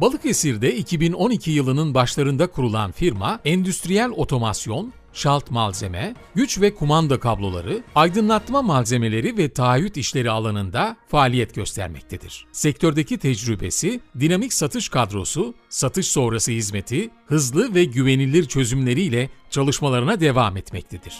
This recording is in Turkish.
Balıkesir'de 2012 yılının başlarında kurulan firma, endüstriyel otomasyon, şalt malzeme, güç ve kumanda kabloları, aydınlatma malzemeleri ve taahhüt işleri alanında faaliyet göstermektedir. Sektördeki tecrübesi, dinamik satış kadrosu, satış sonrası hizmeti, hızlı ve güvenilir çözümleriyle çalışmalarına devam etmektedir.